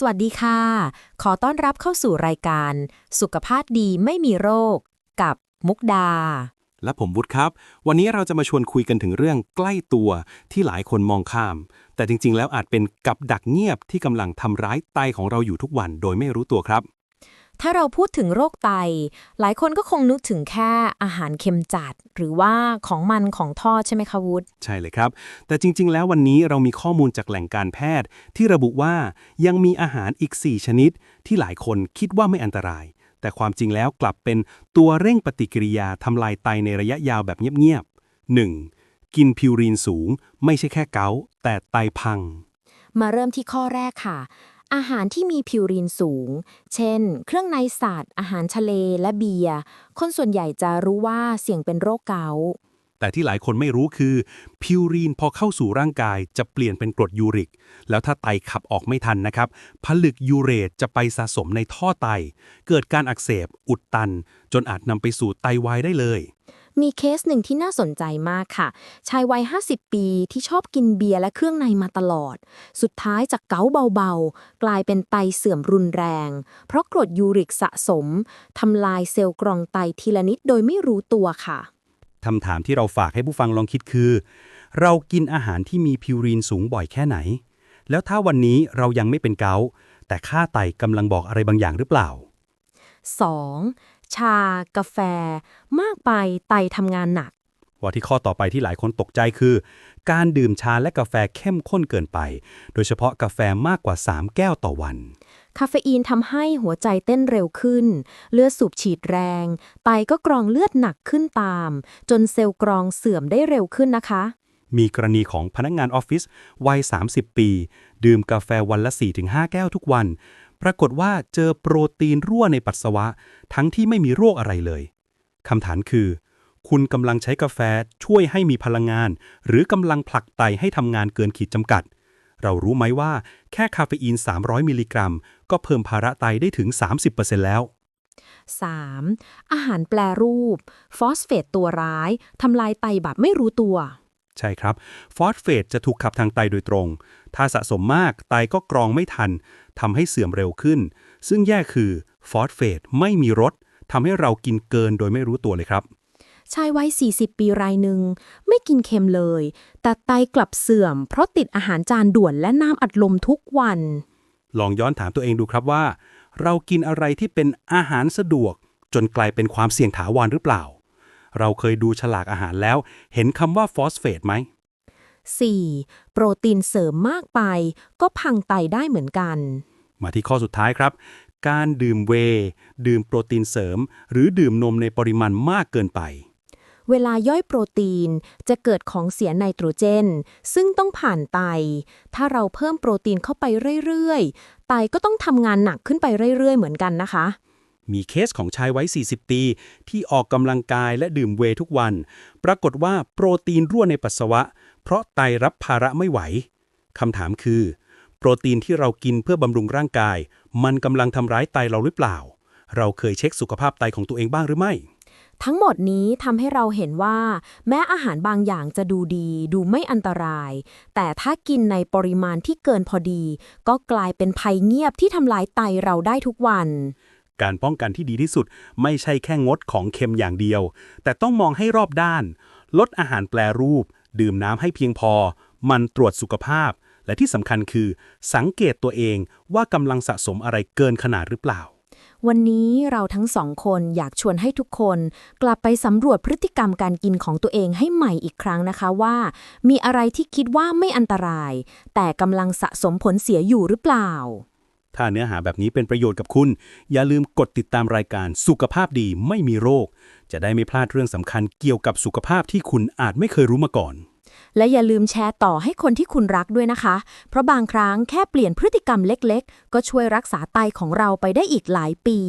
สวัสดีค่ะ ขอต้อนรับเข้าสู่รายการ สุขภาพดีไม่มีโรค กับมุกดา และผมวุฒิครับ วันนี้เราจะมาชวนคุยกันถึงเรื่องใกล้ตัวที่หลายคนมองข้าม แต่จริงๆ แล้วอาจเป็นกับดักเงียบที่กำลังทำร้ายไตของเราอยู่ทุกวันโดยไม่รู้ตัวครับ ถ้าเราพูดถึงโรคไต หลายคนก็คงนึกถึงแค่อาหารเค็มจัด หรือว่าของมันของทอดใช่ไหมคะวุฒิใช่เลยครับ แต่จริง ๆ แล้ววันนี้เรามีข้อมูลจากแหล่งการแพทย์ ที่ระบุว่ายังมีอาหารอีก 4 ชนิด ที่หลายคนคิดว่าไม่อันตราย แต่ความจริงแล้วกลับเป็นตัวเร่งปฏิกิริยาทำลายไตในระยะยาวแบบเงียบๆ 1. กินพิวรีนสูง ไม่ใช่แค่เกาต์แต่ไตพัง มาเริ่มที่ข้อแรกค่ะ อาหารที่มีพิวรีนสูง เช่น เครื่องในสัตว์ อาหารทะเลและเบียร์คนส่วนใหญ่จะรู้ว่าเสี่ยงเป็นโรคเกาต์แต่ที่หลายคนไม่รู้คือ พิวรีนพอเข้าสู่ร่างกายจะเปลี่ยนเป็นกรดยูริก แล้วถ้าไตขับออกไม่ทันนะครับผลึกยูเรตจะไปสะสมในท่อไต เกิดการอักเสบอุดตัน จนอาจนำไปสู่ไตวายได้เลย มีเคสหนึ่งที่น่าสนใจมากค่ะ ชายวัย 50 ปีที่ชอบกินเบียร์และเครื่องในมาตลอด สุดท้ายจากเกาต์เบาๆ กลายเป็นไตเสื่อมรุนแรง เพราะกรดยูริกสะสมทำลายเซลล์กรองไตทีละนิดโดยไม่รู้ตัวค่ะคำถามที่เราฝากให้ผู้ฟังลองคิดคือ เรากินอาหารที่มีพิวรีนสูงบ่อยแค่ไหน แล้วถ้าวันนี้เรายังไม่เป็นเกาต์แต่ค่าไตกำลังบอกอะไรบางอย่างหรือเปล่า 2. ชา กาแฟ มากไปไตทำงานหนัก ว่าที่ข้อต่อไปที่หลายคนตกใจคือ การดื่มชาและกาแฟเข้มข้นเกินไป โดยเฉพาะกาแฟมากกว่า 3 แก้วต่อวัน คาเฟอีนทำให้หัวใจเต้นเร็วขึ้น เลือดสูบฉีดแรง ไตก็กรองเลือดหนักขึ้นตาม จนเซลล์กรองเสื่อมได้เร็วขึ้นนะคะมีกรณีของพนักงานออฟฟิศวัย 30 ปี ดื่มกาแฟวันละ 4-5 แก้วทุกวัน ปรากฏว่าเจอโปรตีนรั่วในปัสสาวะ ทั้งที่ไม่มีโรคอะไรเลยคำถามคือ คุณกำลังใช้กาแฟช่วยให้มีพลังงาน หรือกำลังผลักไตให้ทำงานเกินขีดจำกัด เรารู้ไหมว่าแค่คาเฟอีน 300 มิลลิกรัม ก็เพิ่มภาระไตได้ถึง 30%แล้ว 3. อาหารแปรรูป ฟอสเฟตตัวร้ายทำลายไตแบบไม่รู้ตัว ใช่ครับ ฟอสเฟตจะถูกขับทางไตโดยตรง ถ้าสะสมมากไตก็กรองไม่ทัน ทำให้เสื่อมเร็วขึ้น ซึ่งแย่คือฟอสเฟตไม่มีรสทำให้เรากินเกินโดยไม่รู้ตัวเลยครับ ชายวัย 40 ปีรายหนึ่ง ไม่กินเค็มเลย แต่ไตกลับเสื่อม เพราะติดอาหารจานด่วนและน้ำอัดลมทุกวัน ลองย้อนถามตัวเองดูครับว่า เรากินอะไรที่เป็นอาหารสะดวก จนกลายเป็นความเสี่ยงถาวรหรือเปล่า เราเคยดูฉลากอาหารแล้ว เห็นคำว่าฟอสเฟตไหม 4. โปรตีนเสริมมากไป ก็พังไตได้เหมือนกัน มาที่ข้อสุดท้ายครับ การดื่มเวย์ดื่มโปรตีนเสริม หรือดื่มนมในปริมาณมากเกินไป เวลาย่อยโปรตีนจะเกิดของเสียไนโตรเจน ซึ่งต้องผ่านไต ถ้าเราเพิ่มโปรตีนเข้าไปเรื่อยๆ ไตก็ต้องทำงานหนักขึ้นไปเรื่อยๆ เหมือนกันนะคะ มีเคสของชายไว้ 40 ปี ที่ออกกำลังกายและดื่มเวทุกวัน ปรากฏว่าโปรตีนรั่วในปัสสาวะ เพราะไตรับภาระไม่ไหวคำถามคือ โปรตีนที่เรากินเพื่อบำรุงร่างกาย มันกำลังทำร้ายไตเราหรือเปล่า เราเคยเช็คสุขภาพไตของตัวเองบ้างหรือไม่ ทั้งหมดนี้ทำให้เราเห็นว่า แม้อาหารบางอย่างจะดูดี ดูไม่อันตราย แต่ถ้ากินในปริมาณที่เกินพอดี ก็กลายเป็นภัยเงียบที่ทำลายไตเราได้ทุกวัน การป้องกันที่ดีที่สุด ไม่ใช่แค่งดของเค็มอย่างเดียว แต่ต้องมองให้รอบด้าน ลดอาหารแปรรูป ดื่มน้ำให้เพียงพอ มันตรวจสุขภาพ และที่สำคัญคือ สังเกตตัวเองว่ากำลังสะสมอะไรเกินขนาดหรือเปล่าวันนี้เราทั้งสองคนอยากชวนให้ทุกคน กลับไปสำรวจพฤติกรรมการกินของตัวเองให้ใหม่อีกครั้งนะคะว่า มีอะไรที่คิดว่าไม่อันตราย แต่กำลังสะสมผลเสียอยู่หรือเปล่า ถ้าเนื้อหาแบบนี้เป็นประโยชน์กับคุณ อย่าลืมกดติดตามรายการสุขภาพดีไม่มีโรค จะได้ไม่พลาดเรื่องสำคัญเกี่ยวกับสุขภาพที่คุณอาจไม่เคยรู้มาก่อน และอย่าลืมแชร์ต่อให้คนที่คุณรักด้วยนะคะ เพราะบางครั้งแค่เปลี่ยนพฤติกรรมเล็ก ๆ ก็ช่วยรักษาไตของเราไปได้อีกหลายปี